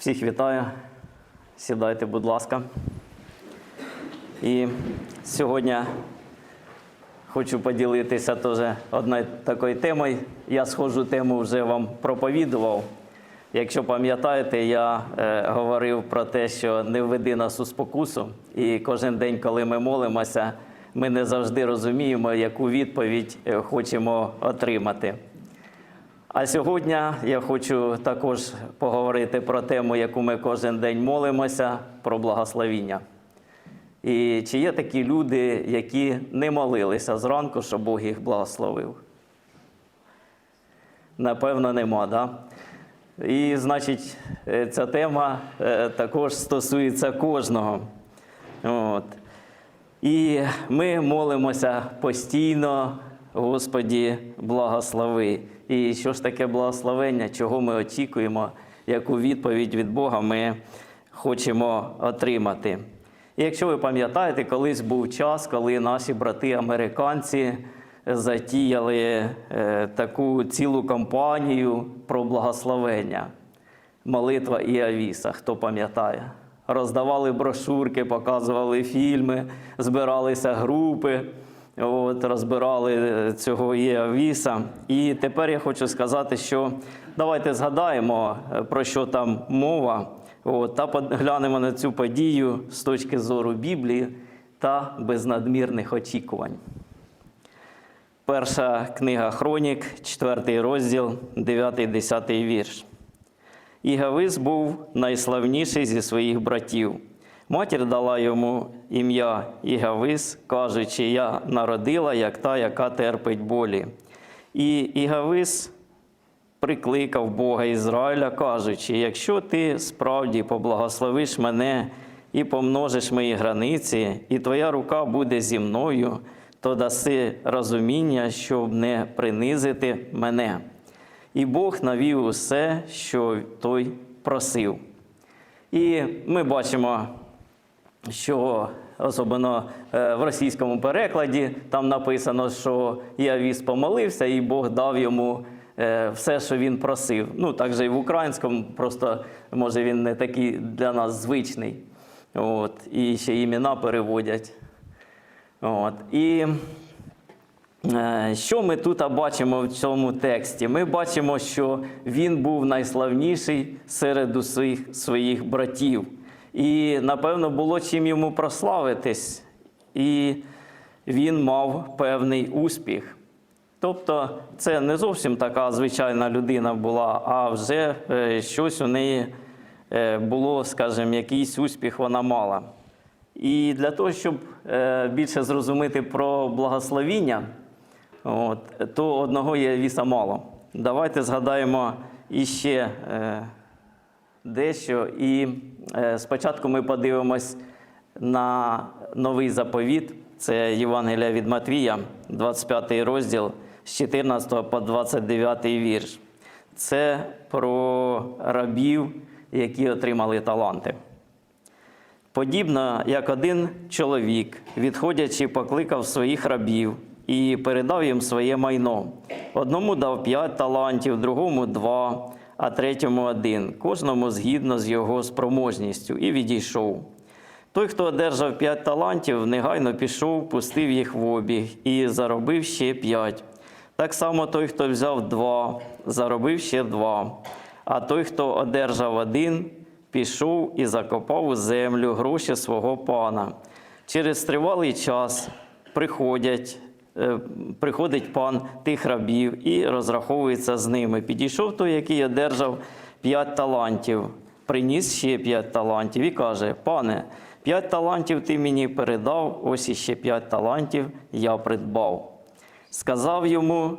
Всіх вітаю. Сідайте, будь ласка. І сьогодні хочу поділитися теж одною такою темою. Я схожу тему вже вам проповідував. Якщо пам'ятаєте, я е, говорив про те, що не введи нас у спокусу. І кожен день, коли ми молимося, ми не завжди розуміємо, яку відповідь е, хочемо отримати. А сьогодні я хочу також поговорити про тему, яку ми кожен день молимося, про благословіння. І чи є такі люди, які не молилися зранку, щоб Бог їх благословив? Напевно, нема? Да? І, значить, е, ця тема е, також стосується кожного. От. І ми молимося постійно, Господі, благослови. І що ж таке благословення, чого ми очікуємо, яку відповідь від Бога ми хочемо отримати. І якщо ви пам'ятаєте, колись був час, коли наші брати-американці затіяли е, таку цілу кампанію про благословення. Молитва Іавіса, хто пам'ятає? Роздавали брошурки, показували фільми, збиралися групи, от, розбирали цього Іавіса. І тепер я хочу сказати, що давайте згадаємо, е, про що там мова, от, та глянемо на цю подію з точки зору Біблії та без надмірних очікувань. Перша книга Хронік, 4 розділ, 9-10 вірш. Ігавис був найславніший зі своїх братів. Матір дала йому ім'я Ігавис, кажучи, я народила, як та, яка терпить болі. І Ігавис прикликав Бога Ізраїля, кажучи: якщо ти справді поблагословиш мене і помножиш мої границі, і твоя рука буде зі мною, то даси розуміння, щоб не принизити мене. І Бог навів усе, що той просив. І ми бачимо, що особливо е, в російському перекладі там написано, що Іавіс помолився, і Бог дав йому е, все, що він просив. Ну, так же і в українському, просто може він не такий для нас звичний. От, І ще імена переводять. От. І Е, що ми тут бачимо в цьому тексті? Ми бачимо, що він був найславніший серед усіх своїх братів. І, напевно, було чим йому прославитись. І він мав певний успіх. Тобто, це не зовсім така звичайна людина була, а вже е, щось у неї е, було, скажімо, якийсь успіх вона мала. І для того, щоб більше зрозуміти про благословіння, От, то одного є віса мало. Давайте згадаємо іще е, дещо. І е, спочатку ми подивимось на новий заповіт. Це Євангелія від Матвія, 25 розділ з 14 по 29 вірш. Це про рабів, які отримали таланти. Подібно, як один чоловік, відходячи, покликав своїх рабів і передав їм своє майно. Одному дав п'ять талантів, другому два, а третьому один, кожному згідно з його спроможністю, і відійшов. Той, хто одержав п'ять талантів, негайно пішов, пустив їх в обіг і заробив ще п'ять. Так само той, хто взяв два, заробив ще два. А той, хто одержав один, пішов і закопав у землю гроші свого пана. Через тривалий час приходять приходить пан тих рабів і розраховується з ними. Підійшов той, який одержав п'ять талантів, приніс ще п'ять талантів і каже: Пане, п'ять талантів ти мені передав, ось іще п'ять талантів я придбав. Сказав йому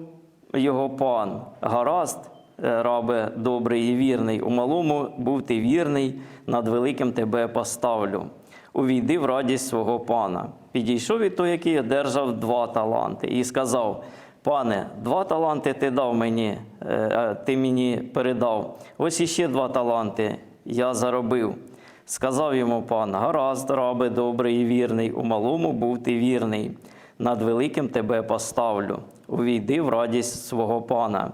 його пан, гаразд, е, рабе добрий і вірний, у малому був ти вірний, над великим тебе поставлю увійди в радість свого пана. Підійшов і той, який одержав два таланти, і сказав: Пане, два таланти ти дав мені, е, ти мені передав. Ось іще два таланти я заробив. Сказав йому пан: Гаразд, рабе добрий і вірний, у малому був ти вірний, над великим тебе поставлю. Увійди в радість свого пана.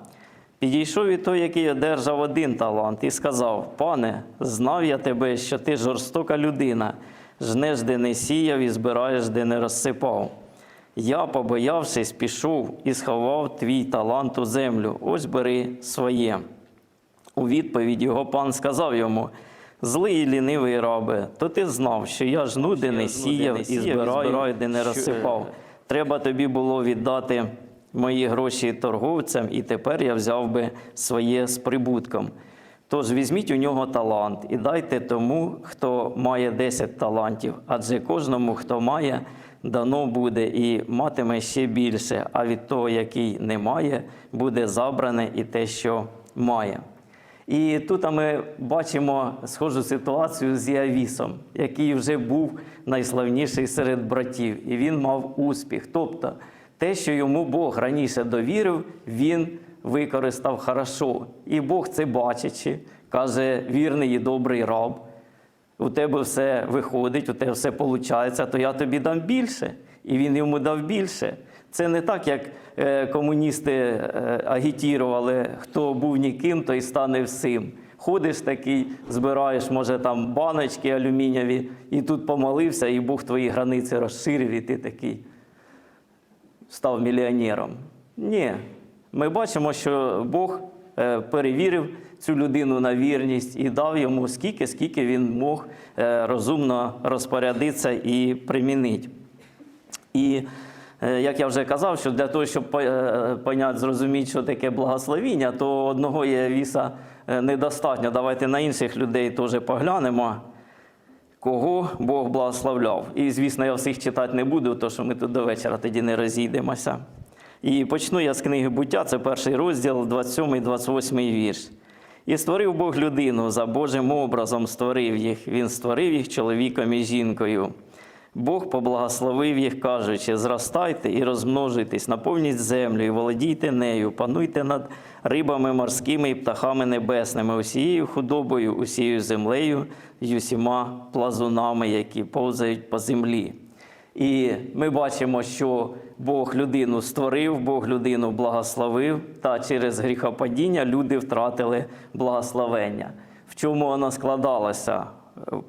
Підійшов і той, який одержав один талант, і сказав: Пане, знав я тебе, що ти жорстока людина, жнеш, де не сіяв, і збираєш, де не розсипав. Я, побоявшись, пішов і сховав твій талант у землю. Ось бери своє. У відповідь його пан сказав йому: Злий і лінивий рабе, то ти знав, що я жну, де не сіяв, і збираю, де не розсипав. Треба тобі було віддати мої гроші торговцям, і тепер я взяв би своє з прибутком. Тож візьміть у нього талант і дайте тому, хто має 10 талантів, адже кожному, хто має, дано буде і матиме ще більше, а від того, який не має, буде забране і те, що має. І тут ми бачимо схожу ситуацію з Іавісом, який вже був найславніший серед братів, і він мав успіх. Тобто те, що йому Бог раніше довірив, він використав хорошо. І Бог це бачачи, каже, вірний і добрий раб. У тебе все виходить, у тебе все виходить, то я тобі дам більше. І він йому дав більше. Це не так, як е, комуністи е, агітірували, хто був ніким, той стане всім. Ходиш такий, збираєш, може, там баночки алюмінієві, і тут помолився, і Бог твої границі розширив, і ти такий став мільйонером. Ні. Ми бачимо, що Бог е, перевірив цю людину на вірність і дав йому скільки, скільки він мог е, розумно розпорядитися і примінити. І е, як я вже казав, що для того, щоб по- поняти, зрозуміти, що таке благословіння, то одного є віса недостатньо. Давайте на інших людей теж поглянемо, кого Бог благословляв. І, звісно, я всіх читати не буду, тому що ми тут до вечора тоді не розійдемося. І почну я з книги буття, це перший розділ, 27 28 вірш. І створив Бог людину за Божим образом створив їх. Він створив їх чоловіком і жінкою. Бог поблагословив їх, кажучи: зростайте і розмножуйтесь, наповніть землю і володійте нею, пануйте над рибами морськими і птахами небесними, усією худобою, усією землею і усіма плазунами, які повзають по землі. І ми бачимо, що Бог людину створив, Бог людину благословив, та через гріхопадіння люди втратили благословення. В чому воно складалося?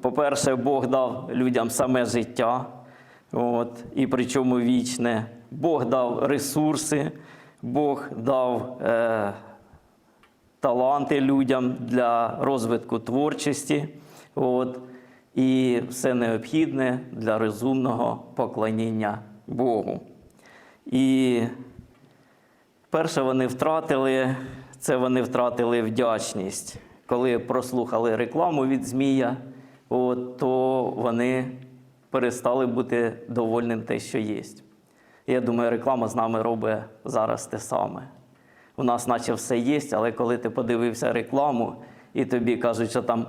По-перше, Бог дав людям саме життя, от, і причому вічне. Бог дав ресурси, Бог дав е, таланти людям для розвитку творчості. От, і все необхідне для розумного поклоніння Богу. І перше вони втратили, це вони втратили вдячність. Коли прослухали рекламу від Змія, от, то вони перестали бути довольним те, що є. Я думаю, реклама з нами робить зараз те саме. У нас наче все є, але коли ти подивився рекламу і тобі кажуть, що там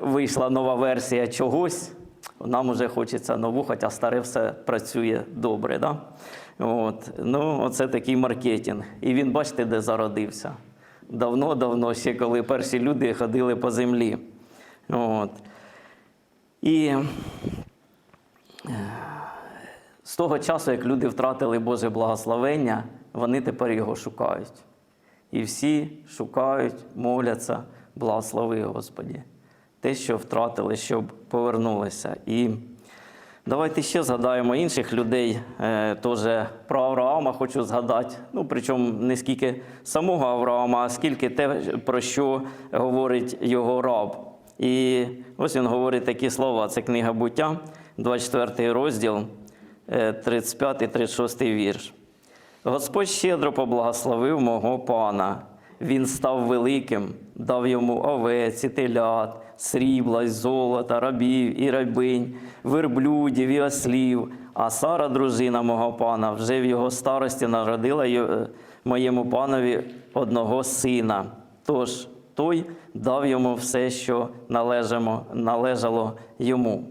вийшла нова версія чогось, нам вже хочеться нову, хоча старе все працює добре. Да? От. Ну, оце такий маркетинг. І він, бачите, де зародився. Давно-давно, ще коли перші люди ходили по землі. От. І з того часу, як люди втратили Боже благословення, вони тепер його шукають. І всі шукають, моляться, благослови Господі. Те, що втратили, щоб повернулися. І давайте ще згадаємо інших людей. Е, теж про Авраама хочу згадати. Ну, причому не скільки самого Авраама, а скільки те, про що говорить його раб. І ось він говорить такі слова. Це книга буття, 24 розділ, 35-36 вірш. Господь щедро поблагословив мого пана. Він став великим, дав йому овець, телят, срібла, й золота, рабів і рабинь, верблюдів і ослів. А Сара, дружина мого пана, вже в його старості народила моєму панові одного сина. Тож той дав йому все, що належало, належало йому.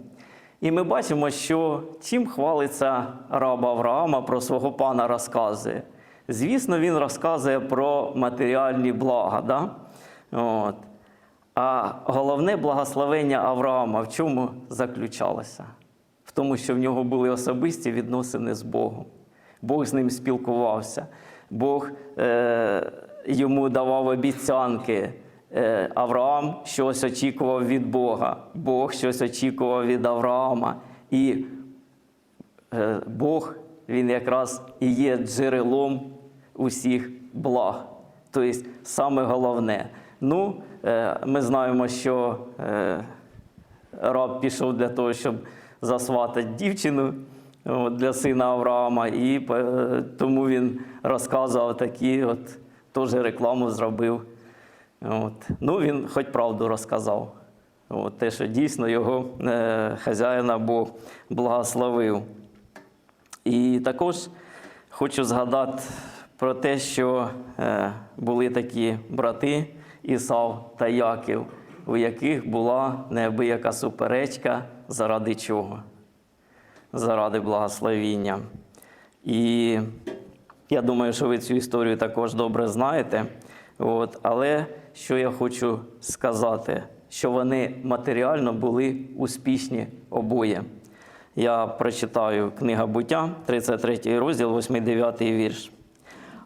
І ми бачимо, що чим хвалиться раб Авраама про свого пана розказує. Звісно, він розказує про матеріальні блага. Да? От. А головне благословення Авраама в чому заключалося? В тому, що в нього були особисті відносини з Богом. Бог з ним спілкувався. Бог е- йому давав обіцянки. Е, Авраам щось очікував від Бога, Бог щось очікував від Авраама. І е, Бог, він якраз і є джерелом усіх благ. Тобто, саме головне. Ну, е, ми знаємо, що е, раб пішов для того, щоб засватати дівчину для сина Авраама, і е, тому він розказував такі, от, теж рекламу зробив. От. Ну, він хоч правду розказав. От, те, що дійсно його е, хазяїна Бог благословив. І також хочу згадати про те, що були такі брати Ісав та Яків, у яких була неабияка суперечка, заради чого? Заради благословіння. І я думаю, що ви цю історію також добре знаєте. От, але що я хочу сказати, що вони матеріально були успішні обоє. Я прочитаю книга буття, 33 розділ, 8-9 вірш.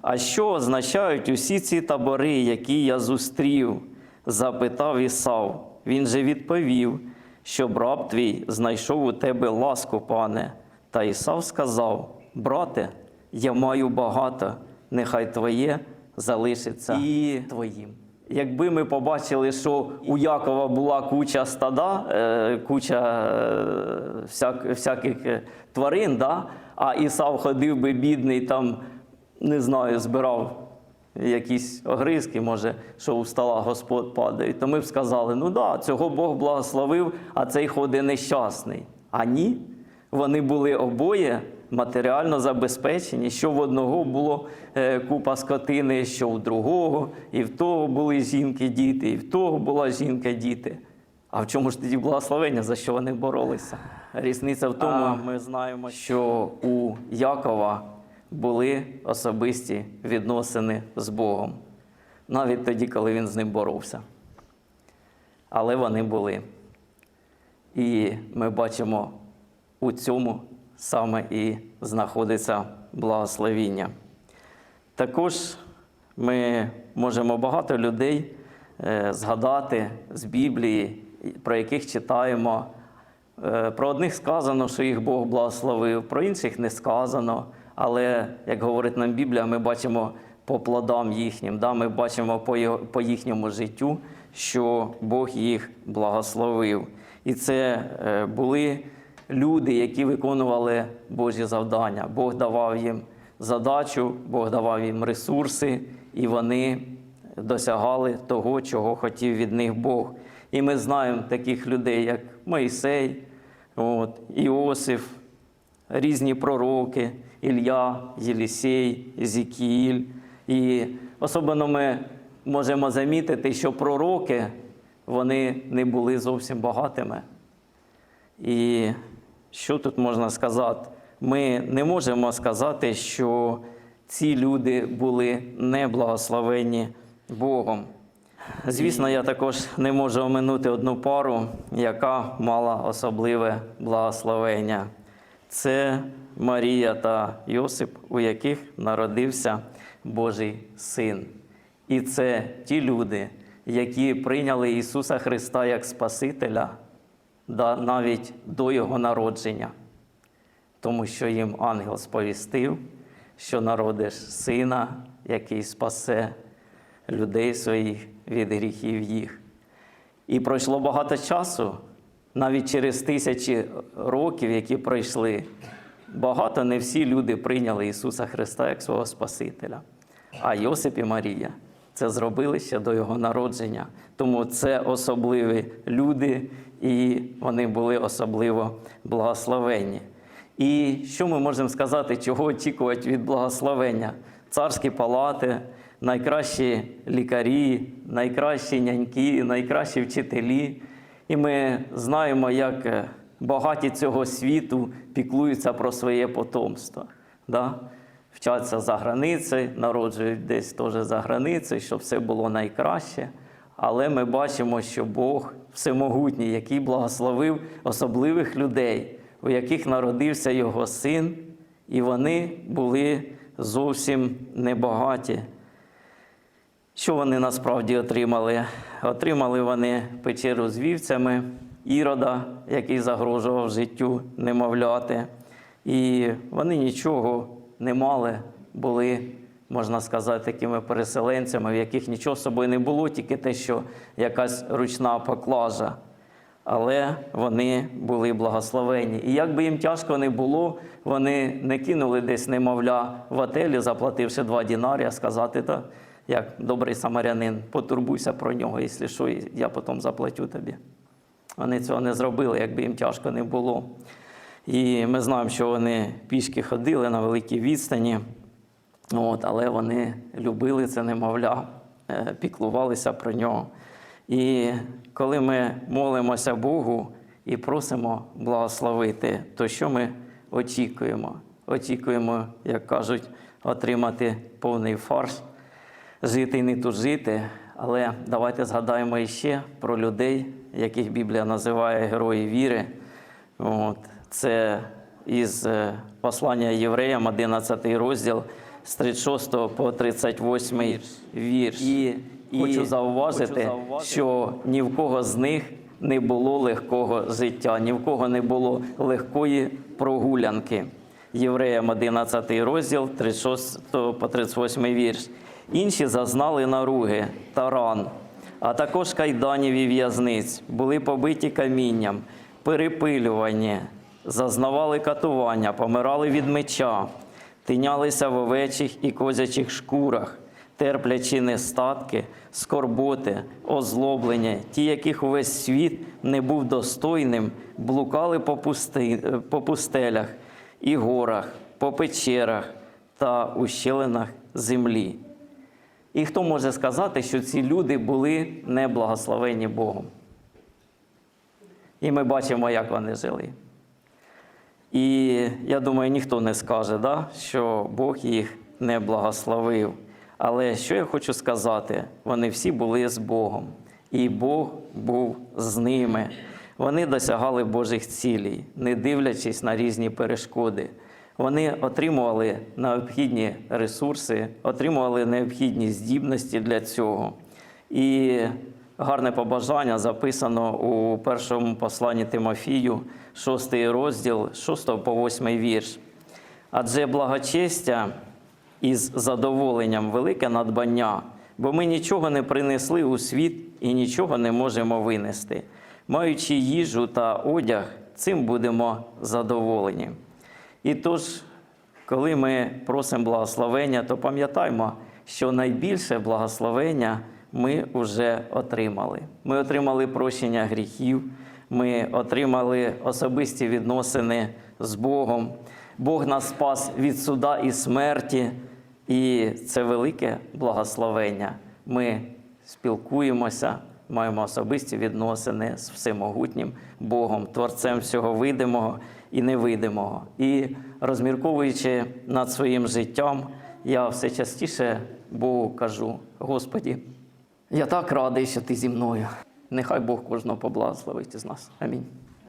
А що означають усі ці табори, які я зустрів? запитав Ісав. Він же відповів, щоб раб твій знайшов у тебе ласку, пане. Та Ісав сказав: Брате, я маю багато, нехай твоє залишиться і твоїм. Якби ми побачили, що у Якова була куча стада, е, куча е, всяких е, тварин, да? а Ісав ходив би бідний, там, не знаю, збирав якісь огризки, може, що у стола Господь падають, то ми б сказали, ну да, цього Бог благословив, а цей ходить нещасний. А ні, вони були обоє матеріально забезпечені, що в одного було е, купа скотини, що в другого, і в того були жінки, діти, і в того була жінка, діти. А в чому ж тоді благословення, за що вони боролися? Різниця в тому, ми знаємо, що у Якова були особисті відносини з Богом, навіть тоді, коли він з ним боровся. Але вони були. І ми бачимо у цьому саме і знаходиться благословіння. Також ми можемо багато людей е, згадати з Біблії, про яких читаємо. Е, Про одних сказано, що їх Бог благословив, про інших не сказано. Але, як говорить нам Біблія, ми бачимо по плодам їхнім, да? ми бачимо по, їхньому життю, що Бог їх благословив. І це е, були люди, які виконували Божі завдання. Бог давав їм задачу, Бог давав їм ресурси, і вони досягали того, чого хотів від них Бог. І ми знаємо таких людей, як Моїсей, от, Іосиф, різні пророки, Ілля, Єлісей, Езекіїль. І особливо ми можемо замітити, що пророки вони не були зовсім багатими. І що тут можна сказати? Ми не можемо сказати, що ці люди були неблагословенні Богом. Звісно, я також не можу оминути одну пару, яка мала особливе благословення. Це Марія та Йосип, у яких народився Божий син. І це ті люди, які прийняли Ісуса Христа як Спасителя навіть до Його народження, тому що їм ангел сповістив, що народиш сина, який спасе людей своїх від гріхів їх. І пройшло багато часу, навіть через тисячі років, які пройшли, багато не всі люди прийняли Ісуса Христа як свого Спасителя. А Йосип і Марія це зробили ще до Його народження. Тому це особливі люди, і вони були особливо благословенні. І що ми можемо сказати, чого очікувати від благословення? Царські палати, найкращі лікарі, найкращі няньки, найкращі вчителі. І ми знаємо, як е, багаті цього світу піклуються про своє потомство. Да? Вчаться за границею, народжують десь теж за границею, щоб все було найкраще. Але ми бачимо, що Бог всемогутній, який благословив особливих людей, у яких народився його син, і вони були зовсім небагаті. Що вони насправді отримали? Отримали вони печеру з вівцями, ірода, який загрожував життю немовляти. І вони нічого не мали, були, можна сказати, такими переселенцями, в яких нічого з собою не було, тільки те, що якась ручна поклажа. Але вони були благословені. І як би їм тяжко не було, вони не кинули десь немовля в отелі, заплативши два дінарія, сказати, та як добрий самарянин, потурбуйся про нього, якщо що, я потім заплатю тобі. Вони цього не зробили, якби їм тяжко не було. І ми знаємо, що вони пішки ходили на великій відстані, от, але вони любили це немовля, е, піклувалися про нього. І коли ми молимося Богу і просимо благословити, то що ми очікуємо? Очікуємо, як кажуть, отримати повний фарш, жити і не тужити. Але давайте згадаємо іще про людей, яких Біблія називає герої віри. От. Це із е, послання євреям, 11 розділ, з 36 по 38 вірш. І, хочу, зауважити, що ні в кого з них не було легкого життя, ні в кого не було легкої прогулянки. Євреям 11 розділ, 36 по 38 вірш. Інші зазнали наруги та ран, а також кайданів і в'язниць, були побиті камінням, перепилювані, зазнавали катування, помирали від меча, тинялися в овечих і козячих шкурах, терплячи нестатки, скорботи, озлоблення, ті, яких увесь світ не був достойним, блукали по, пусти, по пустелях і горах, по печерах та ущелинах землі. І хто може сказати, що ці люди були неблагословені Богом? І ми бачимо, як вони жили. І я думаю, ніхто не скаже, да, що Бог їх не благословив. Але що я хочу сказати? Вони всі були з Богом, і Бог був з ними. Вони досягали Божих цілей, не дивлячись на різні перешкоди. Вони отримували необхідні ресурси, отримували необхідні здібності для цього. І гарне побажання записано у першому посланні Тимофію, 6 розділ, 6 по 8 вірш. Адже благочестя із задоволенням велике надбання, бо ми нічого не принесли у світ і нічого не можемо винести. Маючи їжу та одяг, цим будемо задоволені. І тож, коли ми просимо благословення, то пам'ятаймо, що найбільше благословення ми вже отримали. Ми отримали прощення гріхів, ми отримали особисті відносини з Богом. Бог нас спас від суда і смерті, і це велике благословення. Ми спілкуємося, маємо особисті відносини з всемогутнім Богом, Творцем всього видимого і невидимого. І розмірковуючи над своїм життям, я все частіше Богу кажу: Господі, я так радий, що ти зі мною. Нехай Бог кожного поблагословить із нас. Амінь.